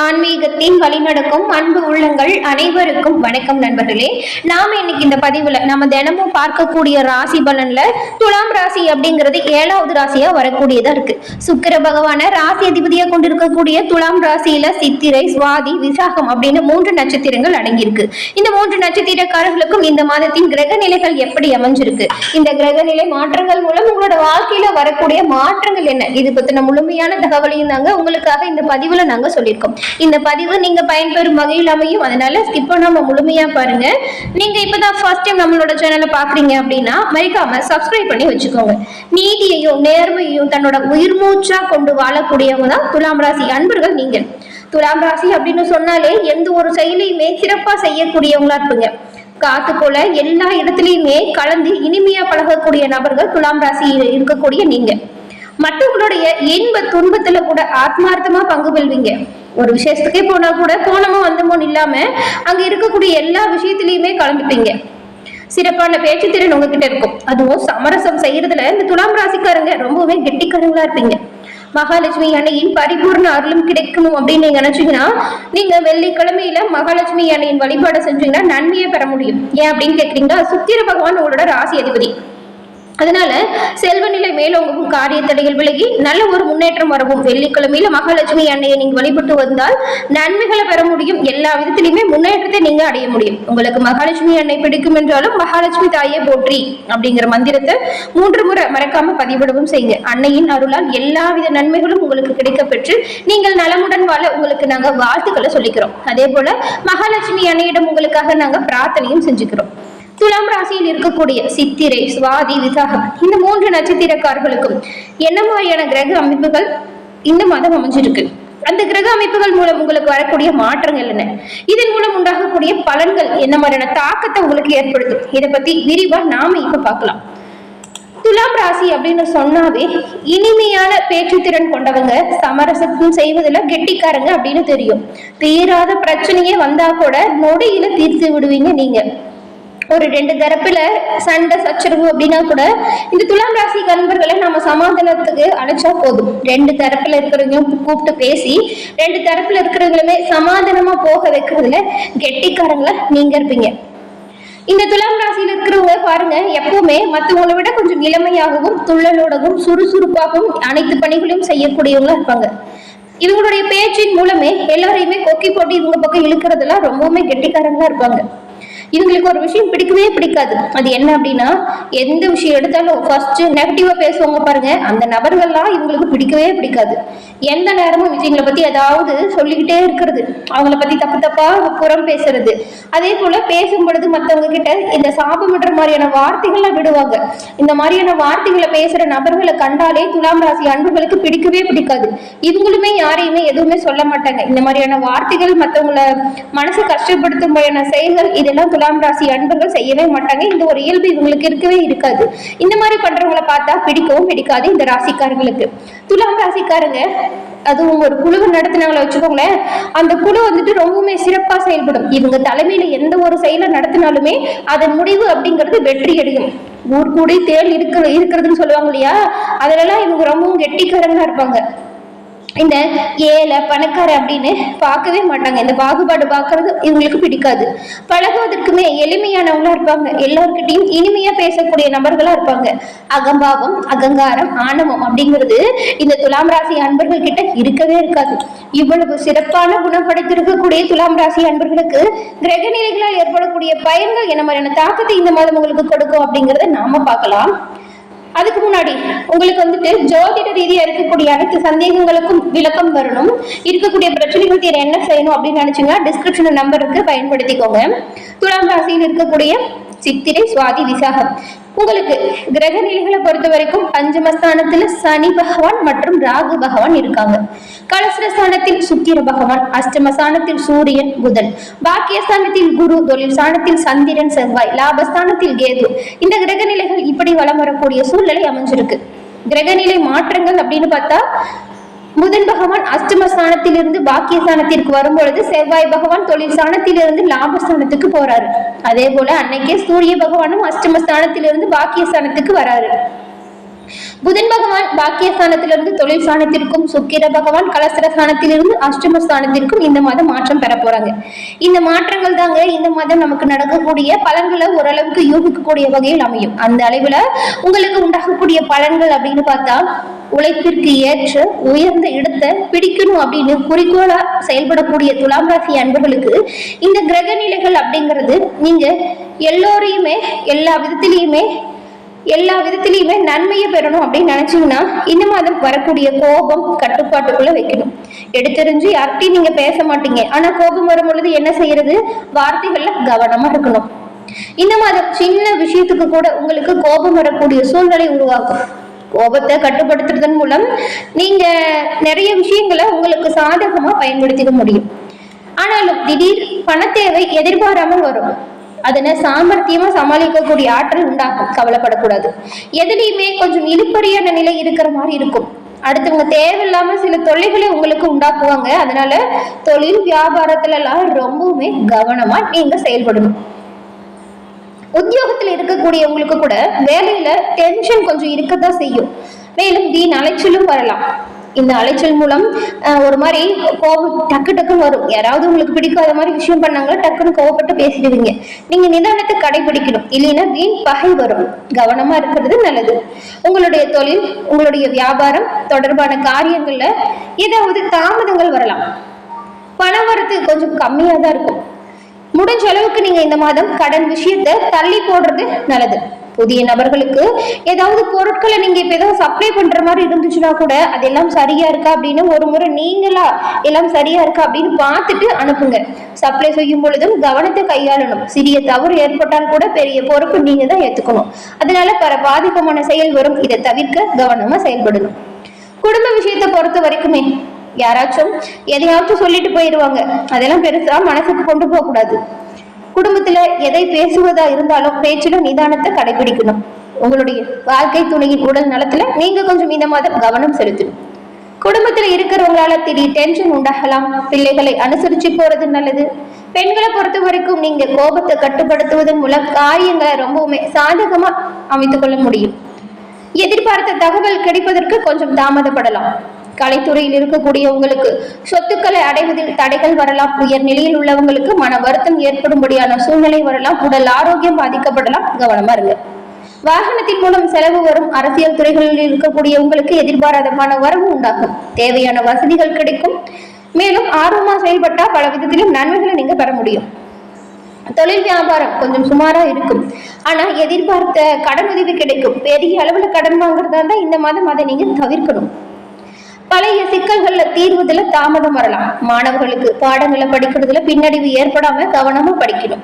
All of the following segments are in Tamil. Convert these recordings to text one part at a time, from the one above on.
ஆன்மீகத்தின் வழிநடக்கும் அன்பு உள்ளங்கள் அனைவருக்கும் வணக்கம் நண்பர்களே. நாம் இன்னைக்கு இந்த பதிவுல நம்ம தினமும் பார்க்கக்கூடிய ராசி பலன்ல துலாம் ராசி அப்படிங்கிறது ஏழாவது ராசியா வரக்கூடியதா இருக்கு. சுக்கிர பகவான ராசி அதிபதியா கொண்டிருக்கக்கூடிய துலாம் ராசியில சித்திரை சுவாதி விசாகம் அப்படின்னு மூன்று நட்சத்திரங்கள் அடங்கியிருக்கு. இந்த மூன்று நட்சத்திரக்காரர்களுக்கும் இந்த மாதத்தின் கிரக நிலைகள் எப்படி அமைஞ்சிருக்கு? இந்த கிரக நிலை மாற்றங்கள் மூலம் உங்களோட வாழ்க்கையில வரக்கூடிய மாற்றங்கள் என்ன? இது பத்தின முழுமையான தகவலையும் நாங்க உங்களுக்காக இந்த பதிவுல நாங்க சொல்லியிருக்கோம். இந்த பதிவு நீங்க பயன்பெறும் வகையில் அமையும். அதனால ஸ்கிப் பண்ணாம முழுமையா பாருங்க. நீங்க இப்பதான் ஃபர்ஸ்ட் டைம் நம்மளோட சேனலை பாக்குறீங்க அப்படின்னா மறைக்காம சப்ஸ்கிரைப் பண்ணி வச்சுக்கோங்க. நீதியையும் நேர்மையையும் தன்னோட உயிர் மூச்சா கொண்டு வாழக்கூடியவங்க தான் துலாம் ராசி அன்பர்கள் நீங்க துலாம் ராசி அப்படின்னு சொன்னாலே எந்த ஒரு செயலையுமே சிறப்பா செய்யக்கூடியவங்களா இருப்பீங்க. காத்து போல எல்லா இடத்துலயுமே கலந்து இனிமையா பழகக்கூடிய நபர்கள் துலாம் ராசியில் இருக்கக்கூடிய நீங்க. மற்றவங்களுடைய இன்ப துன்பத்துல கூட ஆத்மார்த்தமா பங்கு பெறுவீங்க. ஒரு விசேஷத்துக்கே போனா கூட போனமோ வந்தமோன்னு இல்லாம அங்க இருக்கக்கூடிய எல்லா விஷயத்திலயுமே கலந்துப்பீங்க. சிறப்பான பேச்சுத்திறன் உங்ககிட்ட இருக்கும். அதுவும் சமரசம் செய்யறதுல இந்த துலாம் ராசிக்காரங்க ரொம்பவே கெட்டிக்காரங்களா இருப்பீங்க. மகாலட்சுமி அன்னையின் பரிபூர்ண அருளும் கிடைக்கணும் அப்படின்னு நீங்க நினைச்சீங்கன்னா நீங்க வெள்ளிக்கிழமையில மகாலட்சுமி அன்னையின் வழிபாடு செஞ்சீங்கன்னா நன்மையை பெற முடியும். ஏன் அப்படின்னு கேக்குறீங்களா? சுத்திர பகவான் உங்களோட ராசி அதிபதி. அதனால செல்வ நிலை மேலோங்கவும் காரிய தடைகள் விலகி நல்ல ஒரு முன்னேற்றம் வரவும் வெள்ளிக்கிழமையில மகாலட்சுமி அன்னையை நீங்க வழிபட்டு வந்தால் நன்மைகளை பெற முடியும். எல்லா விதத்திலையுமே முன்னேற்றத்தை நீங்க அடைய முடியும். உங்களுக்கு மகாலட்சுமி அன்னை பிடிக்கும் என்றாலும் மகாலட்சுமி தாயே போற்றி அப்படிங்கிற மந்திரத்தை மூன்று முறை மறக்காம பதிவிடவும் செய்யுங்க. அன்னையின் அருளால் எல்லா வித நன்மைகளும் உங்களுக்கு கிடைக்க பெற்று நீங்கள் நலமுடன் வாழ உங்களுக்கு நாங்க வாழ்த்துக்களை சொல்லிக்கிறோம். அதே போல மகாலட்சுமி அன்னையிடம் உங்களுக்காக நாங்க பிரார்த்தனையும் செஞ்சுக்கிறோம். துலாம் ராசியில் இருக்கக்கூடிய சித்திரை சுவாதி விசாகம் இந்த மூன்று நட்சத்திரக்காரர்களுக்கும் என்ன மாதிரியான கிரக அமைப்புகள் இந்த மாதம் அமைஞ்சிருக்கு? அந்த கிரக அமைப்புகள் மூலம் உங்களுக்கு வரக்கூடிய மாற்றங்கள் என்ன? இதன் மூலம் உண்டாகக்கூடிய பலன்கள் என்ன மாதிரியான தாக்கத்தை உங்களுக்கு ஏற்படுத்தும்? இதை பத்தி விரிவா நாம இப்ப பார்க்கலாம். துலாம் ராசி அப்படின்னு சொன்னாவே இனிமையான பேச்சுத்திறன் கொண்டவங்க சமரசத்தும் செய்வதில் கெட்டிக்காரங்க அப்படின்னு தெரியும். தீராத பிரச்சனையே வந்தா கூட நொடியில தீர்த்து விடுவீங்க நீங்க. ஒரு ரெண்டு தரப்புல சண்டை சச்சரவு அப்படின்னா கூட இந்த துலாம் ராசி நண்பர்களை நம்ம சமாதானத்துக்கு அழைச்சா போதும். ரெண்டு தரப்புல இருக்கிறவங்களும் கூப்பிட்டு பேசி ரெண்டு தரப்புல இருக்கிறவங்களுமே சமாதானமா போக வைக்கிறதுல கெட்டிக்காரங்களா நீங்க இருப்பீங்க. இந்த துலாம் ராசியில இருக்கிறவங்க பாருங்க எப்பவுமே மற்றவங்களை விட கொஞ்சம் இளமையாகவும் துள்ளலோடவும் சுறுசுறுப்பாகவும் அனைத்து பணிகளையும் செய்யக்கூடியவங்களா இருப்பாங்க. இவங்களுடைய பேச்சின் மூலமே எல்லாரையுமே கொக்கி போட்டு இவங்க பக்கம் இழுக்கிறதுலாம் ரொம்பவுமே கெட்டிக்காரங்களா இருப்பாங்க. இவங்களுக்கு ஒரு விஷயம் பிடிக்கவே பிடிக்காது. அது என்ன அப்படின்னா எந்த விஷயம் எடுத்தாலும் ஃபர்ஸ்ட் நெகட்டிவா பேசுவாங்க பாருங்க. அந்த நபர்கள்லாம் இவங்களுக்கு பிடிக்கவே பிடிக்காது. எந்த நேரமும் விஷயங்களை பத்தி ஏதாவது சொல்லிக்கிட்டே இருக்கிறது. அவங்கள பத்தி தப்பு தப்பா புறம் பேசுறது. அதே போல பேசும் பொழுது மத்தவங்க கிட்ட இந்த சாபமிடுற மாதிரியான வார்த்தைகள்லாம் விடுவாங்க. இந்த மாதிரியான வார்த்தைகளை பேசுற நபர்களை கண்டாலே துலாம் ராசி அன்புகளுக்கு பிடிக்கவே பிடிக்காது. இவங்களுமே யாரையுமே எதுவுமே சொல்ல மாட்டாங்க. இந்த மாதிரியான வார்த்தைகள் மற்றவங்கள மனசு கஷ்டப்படுத்தும் மாதிரியான செயல்கள் இதெல்லாம் துலாம் ராசி அன்பர்கள் செய்யவே மாட்டாங்க. இந்த ஒரு இயல்பு இவங்களுக்கு இருக்கவே இருக்காது. இந்த மாதிரி பண்றவங்களை பார்த்தா பிடிக்கவும் பிடிக்காது இந்த ராசிக்காரங்களுக்கு. துலாம் ராசிக்காரங்க அதுவும் ஒரு குழுவை நடத்தினாங்களே வச்சுக்கோங்களேன் அந்த குழு வந்துட்டு ரொம்பவுமே சிறப்பா செயல்படும். இவங்க தலைமையில எந்த ஒரு செயலை நடத்தினாலுமே அதன் முடிவு அப்படிங்கிறது வெற்றி அடையும். ஊர் கூடி தேள் இருக்கிற இருக்கிறதுன்னு சொல்லுவாங்க இல்லையா? அதுலலாம் இவங்க ரொம்பவும் கெட்டிக்காரங்களா இருப்பாங்க. இந்த ஏழை பணக்கார அப்படின்னு பார்க்கவே மாட்டாங்க. இந்த பாகுபாடு பார்க்கறது இவங்களுக்கு பிடிக்காது. பழகுவதற்குமே எளிமையானவங்களா இருப்பாங்க. எல்லார்கிட்டையும் இனிமையா பேசக்கூடிய நபர்களா இருப்பாங்க. அகம்பாவம் அகங்காரம் ஆணவம் அப்படிங்கிறது இந்த துலாம் ராசி அன்பர்கள் கிட்ட இருக்கவே இருக்காது. இவ்வளவு சிறப்பான குணம் படைத்திருக்கக்கூடிய துலாம் ராசி அன்பர்களுக்கு கிரக நிலைகளால் ஏற்படக்கூடிய பயன்கள் என்ன மாதிரியான தாக்கத்தை இந்த மாதம் உங்களுக்கு கொடுக்கும் அப்படிங்கிறத நாம பார்க்கலாம். அதுக்கு முன்னாடி உங்களுக்கு வந்துட்டு ஜோதிட ரீதியா இருக்கக்கூடிய அனைத்து சந்தேகங்களுக்கும் விளக்கம் வரணும். இருக்கக்கூடிய பிரச்சனைகள் தீர என்ன செய்யணும் அப்படின்னு நினைச்சீங்கன்னா டிஸ்கிரிப்ஷன் நம்பருக்கு பயன்படுத்திக்கோங்க. துலாம் ராசியில் இருக்கக்கூடிய சித்திரை சுவாதி விசாகம். உங்களுக்கு கிரக நிலைகளை பொறுத்த வரைக்கும் பஞ்சமஸ்தானத்துல சனி பகவான் மற்றும் ராகு பகவான் இருக்காங்க. கலசரஸ்தானத்தில் சுக்கிர பகவான் அஷ்டமஸ்தானத்தில் சூரியன் புதன். பாக்கியஸ்தானத்தில் குரு தொழில் ஸ்தானத்தில் சந்திரன் செவ்வாய் லாபஸ்தானத்தில் கேது. இந்த கிரக நிலைகள் இப்படி வலம் வரக்கூடிய சூழ்நிலை அமைஞ்சிருக்கு. கிரகநிலை மாற்றங்கள் அப்படின்னு பார்த்தா புதன் பகவான் அஷ்டம ஸ்தானத்திலிருந்து பாக்கிய ஸ்தானத்திற்கு வரும்பொழுது செவ்வாய் பகவான் தொழில் ஸ்தானத்திலிருந்து லாபஸ்தானத்துக்கு போறாரு. அதே போல அன்னைக்கே சூரிய பகவானும் அஷ்டம ஸ்தானத்திலிருந்து பாக்கிய ஸ்தானத்துக்கு வராரு. புதன் பகவான் பாக்கியஸ்தானத்திலிருந்து தொழில் ஸ்தானத்திற்கும் சுக்கிர பகவான் கலசர ஸ்தானத்திலிருந்து அஷ்டம ஸ்தானத்திற்கும் இந்த மாதம் மாற்றம் பெற போறாங்க. இந்த மாற்றங்கள் தாங்க இந்த மாதம் நமக்கு நடக்கக்கூடிய பலன்களை ஓரளவுக்கு யூகிக்கக்கூடிய வகையில் அமையும். அந்த அளவுல உங்களுக்கு உண்டாகக்கூடிய பலன்கள் அப்படின்னு பார்த்தா உழைப்பிற்கு ஏற்ற உயர்ந்த இடத்தை பிடிக்கணும் அப்படின்னு குறிக்கோளா செயல்படக்கூடிய துலாம் ராசி அன்பர்களுக்கு இந்த கிரக நிலைகள் அப்படிங்கிறது நீங்க எல்லோரையுமே எல்லா விதத்திலையுமே எல்லா விதத்திலையுமே நன்மையை பெறணும் அப்படின்னு நினைச்சீங்கன்னா இந்த மாதம் வரக்கூடிய கோபம் கட்டுப்பாட்டுக்குள்ள வைக்கணும். எடுத்தெறிஞ்சு யார்கிட்டையும் நீங்க பேச மாட்டீங்க. ஆனா கோபம் வரும் பொழுது என்ன செய்யறது? வார்த்தைகள்ல கவனமா இருக்கணும். இந்த மாதம் சின்ன விஷயத்துக்கு கூட உங்களுக்கு கோபம் வரக்கூடிய சூழ்நிலை உருவாக்கும். கோபத்தை கட்டுப்படுத்துறதன் மூலம் நீங்க நிறைய விஷயங்களை உங்களுக்கு சாதகமா பயன்படுத்திக்க முடியும். ஆனாலும் திடீர் பணத்தேவை எதிர்பாராமல் வரும். அதனை சாமர்த்தியமா சமாளிக்கக்கூடிய ஆற்றல் உண்டாகும் கவலைப்படக்கூடாது. எதுலையுமே கொஞ்சம் இழுப்பறியான நிலை இருக்கிற மாதிரி இருக்கும். அடுத்தவங்க தேவையில்லாம சில தொல்லைகளை உங்களுக்கு உண்டாக்குவாங்க. அதனால தொழில் வியாபாரத்துல எல்லாம் ரொம்பவுமே கவனமா நீங்க செயல்படணும். உத்தியோகத்துல இருக்கக்கூடியவங்களுக்கு கூட வேலையில டென்ஷன் கொஞ்சம் இருக்கத்தான் செய்யும். மேலும் வீண் அலைச்சலும் வரலாம். இந்த அலைச்சல் மூலம் ஒரு மாதிரி கோபம் டக்கு டக்குன்னு வரும். யாராவது உங்களுக்கு பிடிக்காத மாதிரி விஷயம் பண்ணாங்க டக்குன்னு கோவப்பட்டு பேசிடுவீங்க. நீங்க நிதானத்தை கடைபிடிக்கணும். இல்லைன்னா வீண் பகை வரும். கவனமா இருக்கிறது நல்லது. உங்களுடைய தொழில் உங்களுடைய வியாபாரம் தொடர்பான காரியங்கள்ல ஏதாவது தாமதங்கள் வரலாம். பண வரத்து கொஞ்சம் கம்மியா தான் இருக்கும். முடிஞ்ச அளவுக்கு நீங்க இந்த மாதம் கடன் விஷயத்தை தள்ளி போடுறது நல்லது. புதிய நபர்களுக்கு ஏதாவது பொருட்களை நீங்க இப்ப ஏதாவது சப்ளை பண்ற மாதிரி இருந்துச்சுன்னா கூட அதெல்லாம் சரியா இருக்கா அப்படின்னு ஒரு முறை நீங்களா எல்லாம் சரியா இருக்கா அப்படின்னு பார்த்துட்டு அனுப்புங்க. சப்ளை செய்யும் பொழுதும் கவனத்தை கையாளணும். சிறிய தவறு ஏற்பட்டால் கூட பெரிய பொறுப்பு நீங்க தான் ஏத்துக்கணும். அதனால பல பாதிப்பமான செயல் வரும். இதை தவிர்க்க கவனமா செயல்படணும். குடும்ப விஷயத்தை பொறுத்த வரைக்குமே யாராச்சும் எதையாச்சும் சொல்லிட்டு போயிடுவாங்க அதெல்லாம் பெருசா மனசுக்கு கொண்டு போக கூடாது குடும்பத்துல எதை பேசுவதா இருந்தாலும் பேச்சில நிதானத்தை கடைபிடிக்கணும். உங்களுடைய வாழ்க்கை துணையின் உடல் நலத்துல நீங்க கொஞ்சம் இந்த கவனம் செலுத்தணும். குடும்பத்துல இருக்கிறவங்களால திடீர் டென்ஷன் உண்டாகலாம். பிள்ளைகளை அனுசரிச்சு போறது நல்லது. பெண்களை பொறுத்த வரைக்கும் நீங்க கோபத்தை கட்டுப்படுத்துவதன் மூலம் காரியங்களை ரொம்பவுமே சாதகமா அமைத்துக் கொள்ள முடியும். எதிர்பார்த்த தகவல் கிடைப்பதற்கு கொஞ்சம் தாமதப்படலாம். கலைத்துறையில் இருக்கக்கூடிய உங்களுக்கு சொத்துக்களை அடைவதில் தடைகள் வரலாம் உயர் நிலையில் உள்ளவங்களுக்கு மன வருத்தம் ஏற்படும்படியான சூழ்நிலை வரலாம் உடல் ஆரோக்கியம் பாதிக்கப்படலாம் கவனமா இருங்க. வாகனத்தின் மூலம் செலவு வரும் அரசியல் துறைகளில் இருக்கக்கூடியவங்களுக்கு எதிர்பாராதமான எதிர்பாராத பண வரவு உண்டாகும். தேவையான வசதிகள் கிடைக்கும். மேலும் ஆர்வமா செயல்பட்டா பல விதத்திலும் நன்மைகளை நீங்க பெற முடியும். தொழில் வியாபாரம் கொஞ்சம் சுமாரா இருக்கும். ஆனா எதிர்பார்த்த கடன் உதவி கிடைக்கும். பெரிய அளவுல கடன் வாங்குறதா இருந்தா இந்த மாதம் அதை நீங்க தவிர்க்கணும். பழைய சிக்கல்கள்ல தீர்வுதுல தாமதம் வரலாம். மாணவர்களுக்கு பாடங்களை படிக்கிறதுல பின்னடைவு ஏற்படாம கவனமா படிக்கணும்.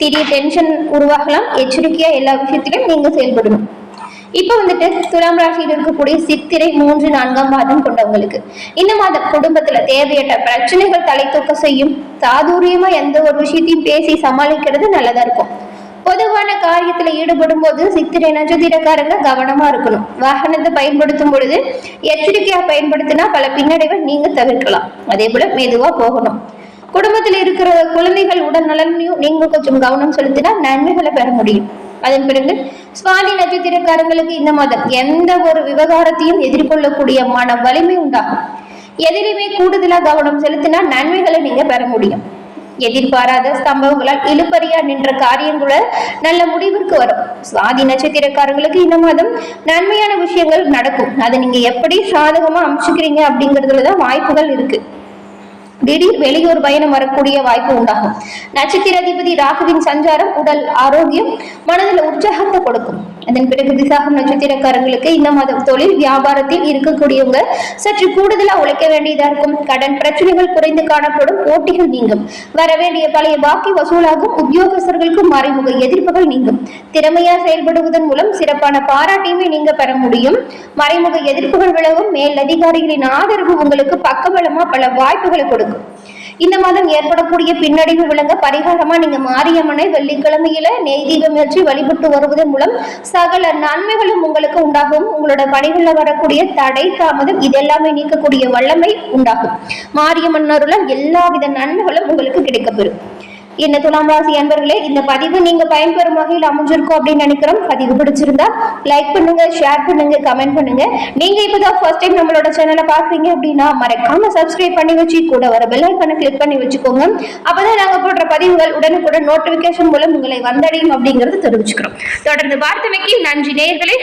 திடீர் டென்ஷன் உருவாகலாம். எச்சரிக்கையா எல்லா விஷயத்திலும் நீங்க செயல்படணும். இப்ப வந்துட்டு துலாம் ராசியில் இருக்கக்கூடிய சித்திரை மூன்று நான்காம் மாதம் கொண்டவங்களுக்கு இந்த மாதம் குடும்பத்துல தேவையற்ற பிரச்சனைகள் தலை தூக்க செய்யும் சாதுரியமா எந்த ஒரு விஷயத்தையும் பேசி சமாளிக்கிறது நல்லதா இருக்கும். பொதுவான காரியத்துல ஈடுபடும் போது சித்திரை நட்சத்திரக்காரங்க கவனமா இருக்கணும். வாகனத்தை பயன்படுத்தும் பொழுது எச்சரிக்கையா பயன்படுத்தினா பல பின்னடைவை நீங்க தவிர்க்கலாம். அதே போல மெதுவா போகணும். குடும்பத்துல இருக்கிற குழந்தைகள் உடல் நலனையும் நீங்க கொஞ்சம் கவனம் செலுத்தினா நன்மைகளை பெற முடியும். அதன் பிறகு சுவாதி நட்சத்திரக்காரங்களுக்கு இந்த மாதம் எந்த ஒரு விவகாரத்தையும் எதிர்கொள்ளக்கூடிய மன வலிமை உண்டாகும். எதிலுமே கூடுதலா கவனம் செலுத்தினா நன்மைகளை நீங்க பெற முடியும். எதிர்பாராத சம்பவங்களால் இழுபறியா நின்ற காரியங்கள நல்ல முடிவிற்கு வரும். சுவாதி நட்சத்திரக்காரங்களுக்கு இந்த மாதம் நன்மையான விஷயங்கள் நடக்கும். அதை நீங்க எப்படி சாதகமா அமைச்சுக்கிறீங்க அப்படிங்கறதுலதான் வாய்ப்புகள் இருக்கு. திடீர் வெளியூர் பயணம் வரக்கூடிய வாய்ப்பு உண்டாகும். நட்சத்திர அதிபதி ராகுவின் சஞ்சாரம் உடல் ஆரோக்கியம் மனதில் உற்சாகத்தை கொடுக்கும். அதன் பிறகு விசாகம் நட்சத்திரக்காரங்களுக்கு இந்த மாதம் தொழில் வியாபாரத்தில் இருக்கக்கூடியவங்க சற்று கூடுதலா உழைக்க வேண்டியதா இருக்கும். கடன் பிரச்சனைகள் குறைந்து காணப்படும் போட்டிகள் நீங்கும். வர வேண்டிய பழைய பாக்கி வசூலாகும் உத்தியோகஸ்தர்களுக்கு மறைமுக எதிர்ப்புகள் நீங்கும். திறமையா செயல்படுவதன் மூலம் சிறப்பான பாராட்டையுமே நீங்க பெற முடியும். மறைமுக எதிர்ப்புகள் விலகும். மேல் அதிகாரிகளின் ஆதரவு உங்களுக்கு பக்கபலமா பல வாய்ப்புகளை கொடுக்கும். இந்த மாதம் ஏற்படக்கூடிய பின்னடைவு விளங்க பரிகாரமா நீங்க மாரியம்மனை வெள்ளிக்கிழமையில நெய் தீபம் ஏற்றி வழிபட்டு வருவதன் மூலம் சகல நன்மைகளும் உங்களுக்கு உண்டாகும். உங்களோட பணிகளில் வரக்கூடிய தடை தாமதம் இதெல்லாமே நீக்கக்கூடிய வல்லமை உண்டாகும். மாரியம்மன் அருளால் எல்லாவித நன்மைகளும் உங்களுக்கு கிடைக்கப்பெறும். என்ன துலாம் ராசி அன்பர்களே இந்த பதிவு நீங்க பயன்பெறும் வகையில் அமைஞ்சிருக்கும் அப்படின்னு நினைக்கிறோம். பதிவு பிடிச்சிருந்தா லைக் பண்ணுங்க ஷேர் பண்ணுங்க கமெண்ட் பண்ணுங்க. நீங்க இப்பதான் ஃபர்ஸ்ட் டைம் நம்மளோட சேனலை பாக்குறீங்க அப்படின்னா மறக்காம சப்ஸ்கிரைப் பண்ணி வச்சு கூட வர பெல் ஐக்கனை கிளிக் பண்ணி வச்சுக்கோங்க. அப்பதான் நாங்க போடுற பதிவுகள் உடனுக்குடன் நோட்டிபிகேஷன் மூலம் உங்களை வந்தடையும் அப்படிங்கறது தெரிவிச்சுக்கிறோம். தொடர்ந்து பார்த்தமைக்கு நன்றி நேர்களே